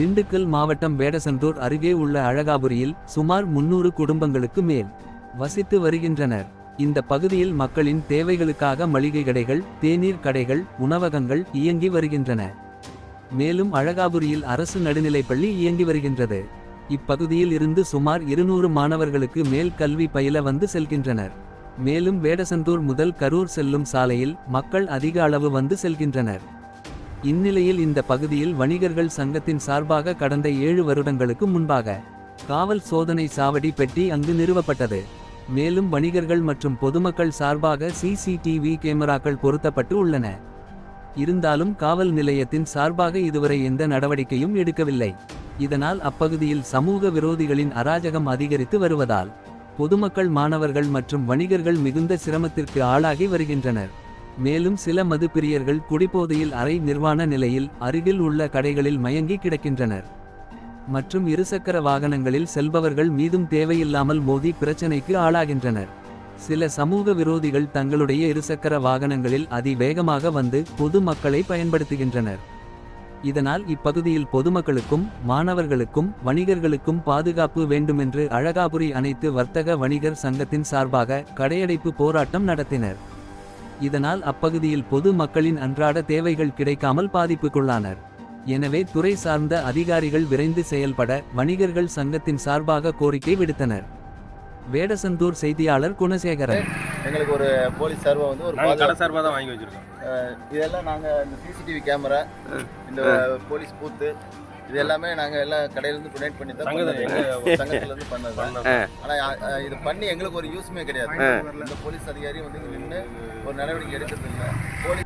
திண்டுக்கல் மாவட்டம் வேடசந்தூர் அருகே உள்ள அழகாபுரியில் சுமார் முன்னூறு குடும்பங்களுக்கு மேல் வசித்து வருகின்றனர். இந்த பகுதியில் மக்களின் தேவைகளுக்காக மளிகை கடைகள் தேநீர் கடைகள் உணவகங்கள் இயங்கி வருகின்றன. மேலும் அழகாபுரியில் அரசு நடுநிலைப்பள்ளி இயங்கி வருகின்றது. இப்பகுதியில் இருந்து சுமார் இருநூறு மாணவர்களுக்கு மேல் கல்வி பயில வந்து செல்கின்றனர். மேலும் வேடசந்தூர் முதல் கரூர் செல்லும் சாலையில் மக்கள் அதிக அளவு வந்து செல்கின்றனர். இந்நிலையில் இந்த பகுதியில் வணிகர்கள் சங்கத்தின் சார்பாக கடந்த ஏழு வருடங்களுக்கு முன்பாக காவல் சோதனை சாவடி பெட்டி அங்கு நிறுவப்பட்டது. மேலும் வணிகர்கள் மற்றும் பொதுமக்கள் சார்பாக சிசிடிவி கேமராக்கள் பொருத்தப்பட்டு உள்ளன. இருந்தாலும் காவல் நிலையத்தின் சார்பாக இதுவரை எந்த நடவடிக்கையும் எடுக்கவில்லை. இதனால் அப்பகுதியில் சமூக விரோதிகளின் அராஜகம் அதிகரித்து வருவதால் பொதுமக்கள் மாணவர்கள் மற்றும் வணிகர்கள் மிகுந்த சிரமத்திற்கு ஆளாகி வருகின்றனர். மேலும் சில மதுப்பிரியர்கள் குடிபோதையில் அரை நிர்வாண நிலையில் அருகில் உள்ள கடைகளில் மயங்கி கிடக்கின்றனர். மற்றும் இருசக்கர வாகனங்களில் செல்பவர்கள் மீதும் தேவையில்லாமல் மோதி பிரச்சனைக்கு ஆளாகின்றனர். சில சமூக விரோதிகள் தங்களுடைய இருசக்கர வாகனங்களில் அதிவேகமாக வந்து பொது மக்களை பயன்படுத்துகின்றனர். இதனால் இப்பகுதியில் பொதுமக்களுக்கும் மாணவர்களுக்கும் வணிகர்களுக்கும் பாதுகாப்பு வேண்டுமென்று அழகாபுரி அனைத்து வர்த்தக வணிகர் சங்கத்தின் சார்பாக கடையடைப்பு போராட்டம் நடத்தினர். இதனால் அப்பகுதியில் பொது மக்களின் அன்றாட தேவைகள் கிடைக்காமல் பாதிப்புக்குள்ளானர். எனவே துறை சார்ந்த அதிகாரிகள் விரைந்து செயல்பட வணிகர்கள் சங்கத்தின் சார்பாக கோரிக்கை விடுத்தனர். வேடசந்தூர் செய்தியாளர் குணசேகரன். எங்களுக்கு ஒரு போலீஸ் சர்வை வந்து ஒரு கடை சார்பாக தான் வாங்கி வச்சிருக்கோம். இதெல்லாம் நாங்கள் இந்த சிசிடிவி கேமரா இந்த போலீஸ் பூத்து இது எல்லாமே நாங்கள் எல்லாம் கடையிலேருந்து டொனேட் பண்ணி தான் சங்கத்துலேருந்து பண்ணது. ஆனால் இது பண்ணி எங்களுக்கு ஒரு யூஸுமே கிடையாது. இந்த போலீஸ் அதிகாரி வந்து நின்று ஒரு நடவடிக்கை எடுக்கிறது இல்லை.